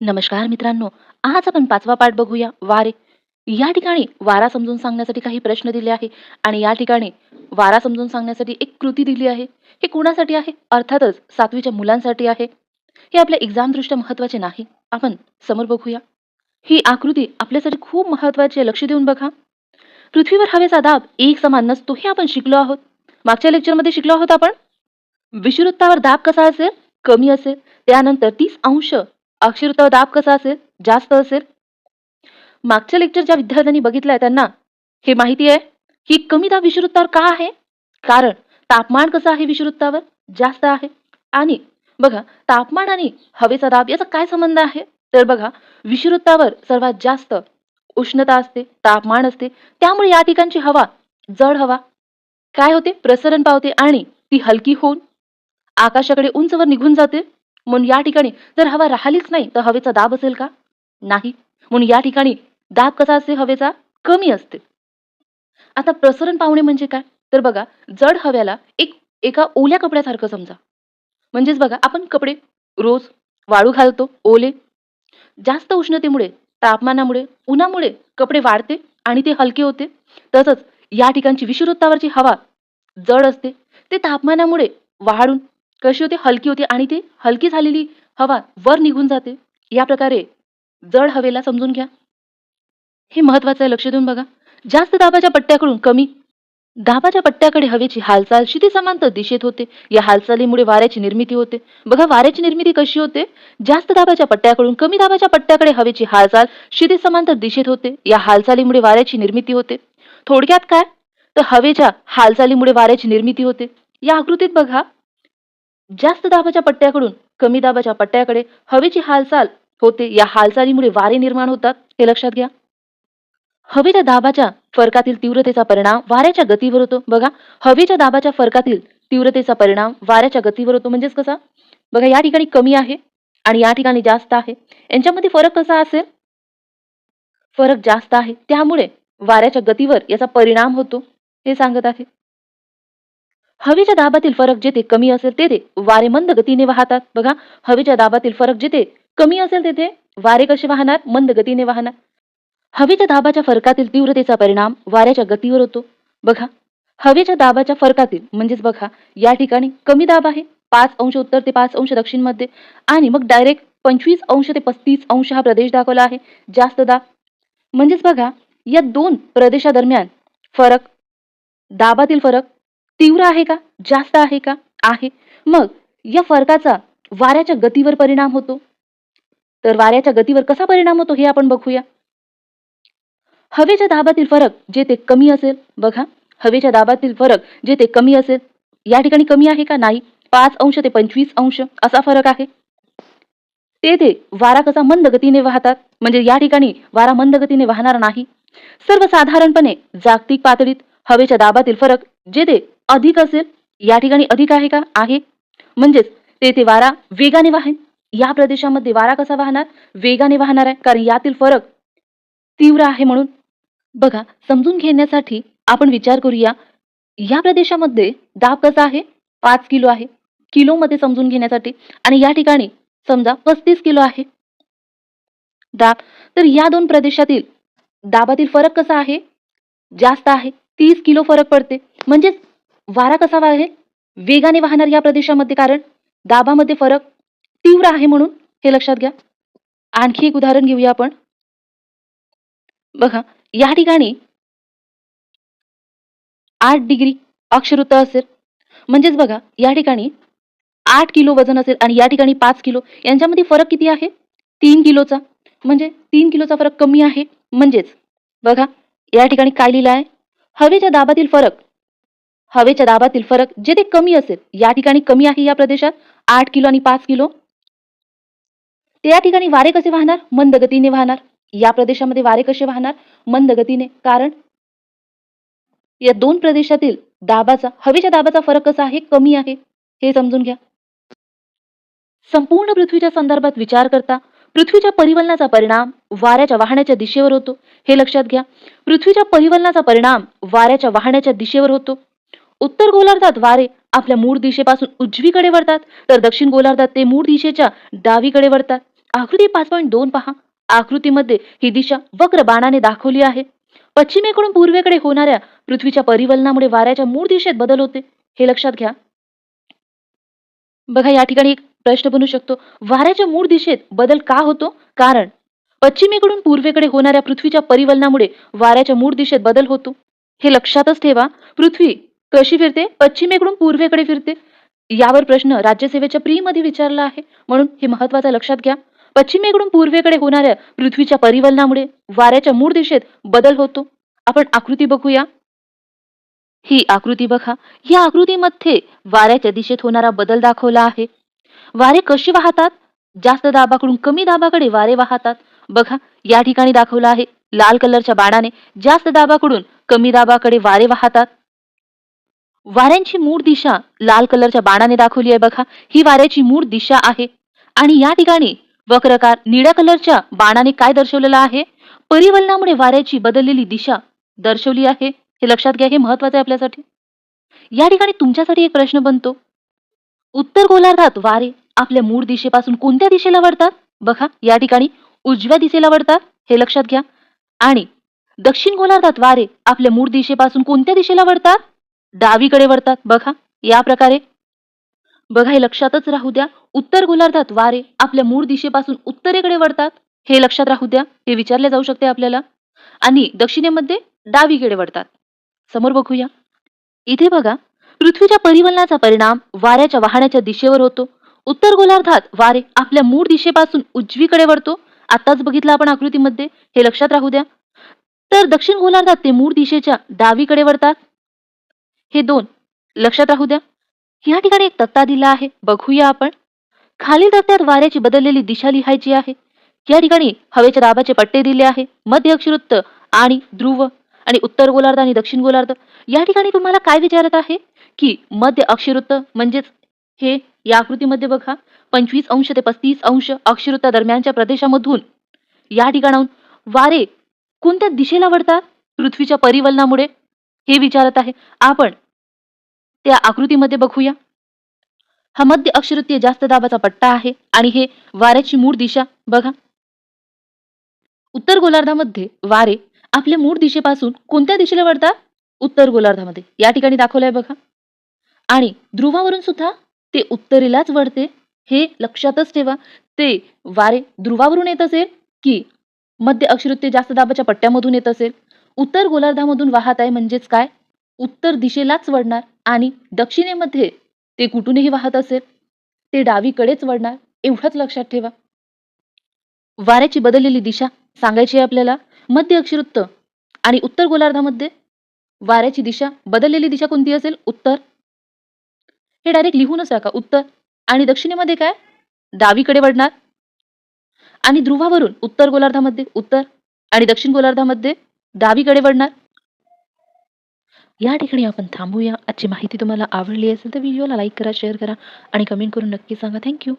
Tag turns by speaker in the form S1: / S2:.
S1: नमस्कार मित्रांनो आज आपण पाचवा पाठ बघूया. वारे. या ठिकाणी वारा समजून सांगण्यासाठी काही प्रश्न दिले आहे आणि या ठिकाणी वारा समजून सांगण्यासाठी एक कृती दिली आहे. हे कुणासाठी आहे? अर्थातच सातवीच्या मुलांसाठी आहे. हे आपल्या एक्झाम दृष्ट्या महत्त्वाचे नाही. आपण समोर बघूया. ही आकृती आपल्यासाठी खूप महत्वाची आहे. लक्ष देऊन बघा. पृथ्वीवर हवेचा दाब एक समान नसतो हे आपण शिकलो आहोत. मागच्या लेक्चरमध्ये शिकलो आहोत आपण. विषुवृत्तावर दाब कसा असेल? कमी असेल. त्यानंतर तीस अंश अक्षरता दाब कसा असेल? जास्त असेल? मागच्या लेक्चर ज्या विद्यार्थ्यांनी बघितलंय त्यांना हे माहिती आहे की कमी दाब विषुवृत्तावर का आहे? कारण तापमान कसं आहे विषुवृत्तावर जास्त आहे. आणि बघा तापमान आणि हवेचा दाब याचा काय संबंध आहे? तर बघा विषुवृत्तावर सर्वात जास्त उष्णता असते तापमान असते. त्यामुळे या ठिकाणची हवा जड हवा. काय होते? प्रसरण पावते आणि ती हलकी होऊन आकाशाकडे उंचवर निघून जाते. म्हणून या ठिकाणी जर हवा राहिलीच नाही तर हवेचा दाब असेल का? नाही. म्हणून या ठिकाणी दाब कसा असते? हवेचा कमी असते. आता प्रसरण पावणे म्हणजे काय? तर बघा जड हव्याला एक एका ओल्या कपड्यासारखं समजा. म्हणजेच बघा आपण कपडे रोज वाळू घालतो ओले. जास्त उष्णतेमुळे तापमानामुळे उन्हामुळे कपडे वाढते आणि ते हलके होते. तसंच या ठिकाणची विषुवृत्तावरची हवा जड असते. ते तापमानामुळे वाढून कशी होते? हलकी होते. आणि ती हलकी झालेली हवा वर निघून जाते. या प्रकारे जड हवेला समजून घ्या. हे महत्वाचं आहे. लक्ष देऊन बघा. जास्त दाबाच्या पट्ट्याकडून कमी. दाबाच्या पट्ट्याकडे हवेची हालचाल क्षिती समांतर दिशेत होते. या हालचालीमुळे वाऱ्याची निर्मिती होते. बघा वाऱ्याची निर्मिती कशी होते? जास्त दाबाच्या पट्ट्याकडून कमी दाबाच्या पट्ट्याकडे हवेची हालचाल क्षिती समांतर दिशेत होते. या हालचालीमुळे वाऱ्याची निर्मिती होते. थोडक्यात काय? तर हवेच्या हालचालीमुळे वाऱ्याची निर्मिती होते. या आकृतीत बघा. जास्त दाबाच्या पट्ट्याकडून कमी दाबाच्या पट्ट्याकडे हवेची हालचाल होते. या हालचालीमुळे वारे निर्माण होतात. हे लक्षात घ्या. हवेच्या दाबाच्या फरकातील तीव्रतेचा परिणाम वाऱ्याच्या गतीवर होतो. बघा हवेच्या दाबाच्या फरकातील तीव्रतेचा परिणाम वाऱ्याच्या गतीवर होतो. म्हणजेच कसा? बघा या ठिकाणी कमी आहे आणि या ठिकाणी जास्त आहे. यांच्यामध्ये फरक कसा असेल? फरक जास्त आहे. त्यामुळे वाऱ्याच्या गतीवर याचा परिणाम होतो. हे सांगत आहे. हवेच्या दाबातील फरक जेथे कमी असेल तेथे वारे मंद गतीने वाहतात. बघा हवेच्या दाबातील फरक जिथे कमी असेल तेथे वारे कसे वाहणार? मंद गतीने वाहणार. हवेच्या दाबाच्या फरकातील तीव्रतेचा परिणाम वाऱ्याच्या गतीवर होतो. बघा हवेच्या दाबाच्या फरकातील म्हणजेच बघा या ठिकाणी कमी दाब आहे. पाच अंश उत्तर ते पाच अंश दक्षिणमध्ये आणि मग डायरेक्ट पंचवीस अंश ते पस्तीस अंश हा प्रदेश दाखवला आहे. जास्त दाब. म्हणजेच बघा या दोन प्रदेशादरम्यान फरक दाबातील फरक तीव्र आहे का? जास्त आहे का? आहे. मग या फरकाचा वाऱ्याच्या गतीवर परिणाम होतो. तर वाऱ्याच्या गतीवर कसा परिणाम होतो हे आपण बघूया. हवेच्या दाबातील फरक जे ते कमी असेल बघा. हवेच्या दाबातील फरक जे ते कमी असेल या ठिकाणी कमी आहे का? नाही. पाच अंश ते पंचवीस अंश असा फरक आहे. तेथे वारा कसा मंद गतीने वाहतात म्हणजे या ठिकाणी वारा मंद गतीने वाहणार नाही. सर्वसाधारणपणे जागतिक पातळीत हवेच्या दाबातील फरक जे ते अधिक असेल या ठिकाणी अधिक आहे का? आहे. म्हणजेच तेथे वारा वेगाने वाहेन या प्रदेशामध्ये वारा कसा वाहणार? वेगाने वाहणार आहे. कारण यातील फरक तीव्र आहे म्हणून. बघा समजून घेण्यासाठी आपण विचार करूया. या प्रदेशामध्ये दाब कसा आहे? पाच किलो आहे. किलोमध्ये समजून घेण्यासाठी. आणि या ठिकाणी समजा पस्तीस किलो आहे. दाब. तर या दोन प्रदेशातील दाबातील फरक कसा आहे? जास्त आहे. तीस किलो फरक पडते. म्हणजेच वारा कसा वाहेल? वेगाने वाहणार या प्रदेशामध्ये कारण दाबामध्ये फरक तीव्र आहे म्हणून हे लक्षात घ्या. आणखी एक उदाहरण घेऊया आपण. बघा या ठिकाणी आठ डिग्री अक्षरुत्त असेल. म्हणजेच बघा या ठिकाणी आठ किलो वजन असेल आणि या ठिकाणी पाच किलो. यांच्यामध्ये फरक किती आहे? तीन किलोचा. म्हणजे तीन किलोचा फरक कमी आहे. म्हणजेच बघा या ठिकाणी काय लिहिलं आहे? हवेच्या दाबातील फरक हवेच्या दाबातील फरक जेथे कमी असेल या ठिकाणी कमी आहे या प्रदेशात? आठ किलो आणि पाच किलो. त्या ठिकाणी वारे कसे वाहणार? मंद गतीने वाहणार. या प्रदेशामध्ये वारे कसे वाहणार? मंद गतीने. कारण या दोन प्रदेशातील दाबाचा हवेच्या दाबाचा फरक कसा आहे? कमी आहे. हे समजून घ्या. संपूर्ण पृथ्वीच्या संदर्भात विचार करता पृथ्वीच्या परिवलनाचा परिणाम वाऱ्याच्या वाहण्याच्या दिशेवर होतो. हे लक्षात घ्या. पृथ्वीच्या परिवलनाचा परिणाम वाऱ्याच्या वाहण्याच्या दिशेवर होतो. उत्तर गोलार्धात वारे आपल्या मूळ दिशेपासून उजवीकडे वळतात. तर दक्षिण गोलार्धात ते मूळ दिशेच्या डावीकडे वळतात. आकृती पाच पॉईंट दोन पहा. आकृतीमध्ये ही दिशा वक्र बाणाने दाखवली आहे. पश्चिमेकडून पूर्वेकडे होणाऱ्या पृथ्वीच्या परिवलनामुळे वाऱ्याच्या मूळ दिशेत बदल होते. हे लक्षात घ्या. बघा या ठिकाणी एक प्रश्न बनू शकतो. वाऱ्याच्या मूळ दिशेत बदल का होतो? कारण पश्चिमेकडून पूर्वेकडे होणाऱ्या पृथ्वीच्या परिवलनामुळे वाऱ्याच्या मूळ दिशेत बदल होतो. हे लक्षातच ठेवा. पृथ्वी कशी फिरते? पश्चिमेकडून पूर्वेकडे फिरते. यावर प्रश्न राज्यसेवेच्या प्रीमध्ये विचारला आहे. म्हणून हे महत्वाचं लक्षात घ्या. पश्चिमेकडून पूर्वेकडे होणाऱ्या पृथ्वीच्या परिवलनामुळे वाऱ्याच्या मूळ दिशेत बदल होतो. आपण आकृती बघूया. ही आकृती बघा. या आकृतीमध्ये वाऱ्याच्या दिशेत होणारा बदल दाखवला आहे. वारे कशी वाहतात? जास्त दाबाकडून कमी दाबाकडे वारे वाहतात. बघा या ठिकाणी दाखवलं आहे. लाल कलरच्या बाणाने जास्त दाबाकडून कमी दाबाकडे वारे वाहतात. वाऱ्यांची मूळ दिशा लाल कलरच्या बाणाने दाखवली आहे बघा. ही वाऱ्याची मूळ दिशा आहे. आणि या ठिकाणी वक्रकार निळ्या कलरच्या बाणाने काय दर्शवलेलं आहे? परिवलनामुळे वाऱ्याची बदललेली दिशा दर्शवली आहे. हे लक्षात घ्या हे महत्वाचं आहे आपल्यासाठी. या ठिकाणी तुमच्यासाठी एक प्रश्न बनतो. उत्तर गोलार्धात वारे आपल्या मूळ दिशेपासून कोणत्या दिशेला वळतात? बघा या ठिकाणी उजव्या दिशेला वळतात. हे लक्षात घ्या. आणि दक्षिण गोलार्धात वारे आपल्या मूळ दिशेपासून कोणत्या दिशेला वळतात? डावीकडे वळतात. बघा या प्रकारे. बघा हे लक्षातच राहू द्या. उत्तर गोलार्धात वारे आपल्या मूळ दिशेपासून उत्तरेकडे वळतात. हे लक्षात राहू द्या. हे विचारले जाऊ शकते आपल्याला. आणि दक्षिणेमध्ये डावीकडे वळतात. समोर बघूया. इथे बघा. पृथ्वीच्या परिवलनाचा परिणाम वाऱ्याच्या वाहण्याच्या दिशेवर होतो. उत्तर गोलार्धात वारे आपल्या मूळ दिशेपासून उजवीकडे वळतो. आताच बघितलं आपण आकृतीमध्ये. हे लक्षात राहू द्या. तर दक्षिण गोलार्धात ते मूळ दिशेच्या डावीकडे वळतात. हे दोन लक्षात राहू द्या. या ठिकाणी एक तक्ता दिला आहे. बघूया आपण. खालील तक्त्यात वाऱ्याची बदललेली दिशा लिहायची आहे. या ठिकाणी हवेच्या दाबाचे पट्टे दिले आहे. मध्य अक्षरवृत्त आणि ध्रुव आणि उत्तर गोलार्ध आणि दक्षिण गोलार्ध. या ठिकाणी तुम्हाला काय विचारत आहे? की मध्य अक्षरवृत्त म्हणजेच हे या आकृतीमध्ये बघा. पंचवीस अंश ते पस्तीस अंश अक्षरवृत्ता दरम्यानच्या प्रदेशामधून या ठिकाणाहून वारे कोणत्या दिशेला वळतात? पृथ्वीच्या परिवलनामुळे? हे विचारत आहे. आपण त्या आकृतीमध्ये बघूया. हा मध्य अक्षरवृत्तीय जास्त दाबाचा पट्टा आहे आणि हे वाऱ्याची मूळ दिशा बघा. उत्तर गोलार्धामध्ये वारे आपल्या मूळ दिशेपासून कोणत्या दिशेला वळतात? उत्तर गोलार्धामध्ये. या ठिकाणी दाखवलंय बघा. आणि ध्रुवावरून सुद्धा ते उत्तरेलाच वळते. हे लक्षातच ठेवा. ते वारे ध्रुवावरून येत असेल की मध्य अक्षरवृत्तीय जास्त दाबाच्या पट्ट्यामधून येत असेल. उत्तर गोलार्धामधून वाहत आहे म्हणजेच काय? उत्तर दिशेलाच वळणार आणि दक्षिणेमध्ये ते कुठूनही वाहत असेल ते डावीकडेच वळणार एवढंच लक्षात ठेवा. वाऱ्याची बदललेली दिशा सांगायची आहे आपल्याला? मध्य अक्षरवृत्त आणि उत्तर गोलार्धामध्ये वाऱ्याची दिशा बदललेली दिशा कोणती असेल? उत्तर. हे डायरेक्ट लिहूनच टाका उत्तर. आणि दक्षिणेमध्ये काय? डावीकडे वळणार. आणि ध्रुवावरून उत्तर गोलार्धामध्ये उत्तर आणि दक्षिण गोलार्धामध्ये डावीकडे वळणार. या ठिकाणी आपण थांबूया. आजची माहिती तुम्हाला आवडली असेल तर व्हिडिओला लाईक करा शेअर करा आणि कमेंट करून नक्की सांगा. थँक्यू